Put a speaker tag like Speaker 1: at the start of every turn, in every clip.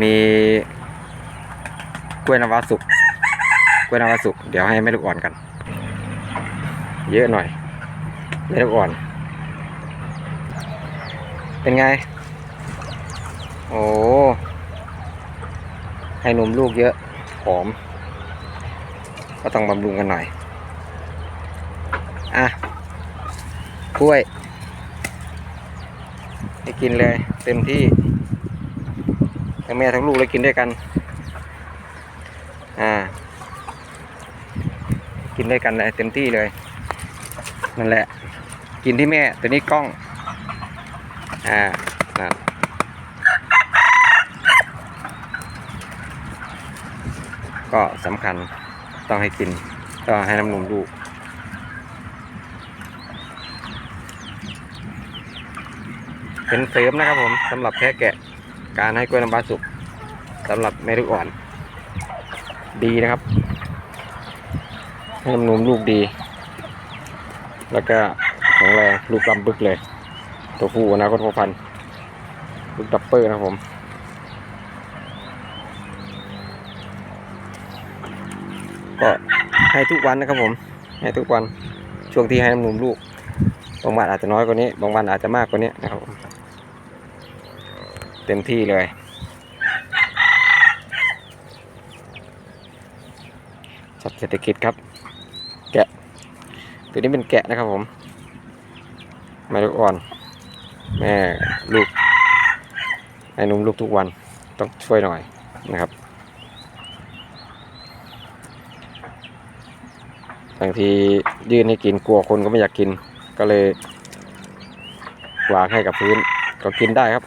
Speaker 1: มีกล้วยน้ำว้าสุกกล้วยน้ำว้าสุกเดี๋ยวให้แม่ลูกอ่อนกัน เยอะหน่อยแม่ลูกอ่อน เป็นไง โอ้ให้นมลูกเยอะหอม ก็ต้องบำรุงกันหน่อย อะกล้วยให้กินเลยเต็มที่ ทั้งแม่ทั้งลูกเลยกินด้วยกัน อ่า กินด้วยกันเลยเต็มที่เลย นั่นแหละ กินที่แม่ ตัวนี้กล้อง อ่านั่นก็สำคัญต้องให้กิน ก็ให้น้ำนมลูกเป็นเสริมนะครับผมสำหรับแพะแกะ การให้กล้วยน้ำว้าสุกสำหรับแม่ลูกอ่อน ดีนะครับให้นมลูกดี แล้วก็แข็งแรงลูกลำบึกเลย ตัวผู้อนาคตพ่อพันลูกดับเปอร์นะผมก็ให้ทุกวันนะครับผม ให้ทุกวันช่วงที่ให้น้ำนมลูก บางวันอาจจะน้อยกว่านี้ บางวันอาจจะมากกว่านี้นะครับผม เต็มที่เลย จับเศรษฐกิจครับ แกะ ตัวนี้เป็นแกะนะครับผมแม่ลูกอ่อน แม่ลูกให้นุ่มลูกทุกวันต้องช่วยหน่อยนะครับบางทียื่นให้กินกลัวคนก็ไม่อยากกินก็เลยวางให้กับพื้นก็กินได้ครับ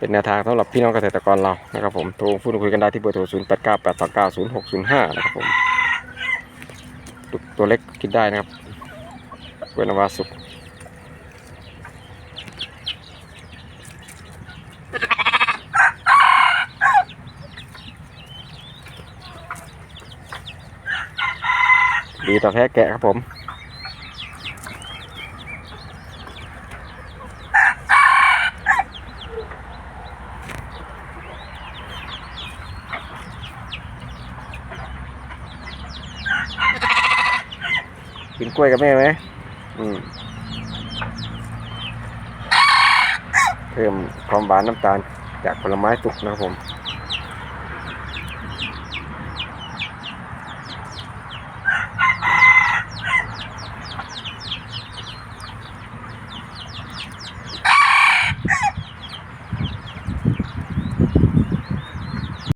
Speaker 1: เป็นแนวทางสำหรับพี่น้องเกษตรกรเรานะครับผมโทรพูดคุยกันได้ที่เบอร์โทร 0 8 9 8 2 9 0 6 0 5 นะครับผมตัวเล็กกินได้นะครับเวนวาสุกดีต่อแพ้แกะครับผม กินกล้วยกับแม่ไหมอืมเพิ่มความหวานน้ำตาล จากผลไม้สุกนะครับผม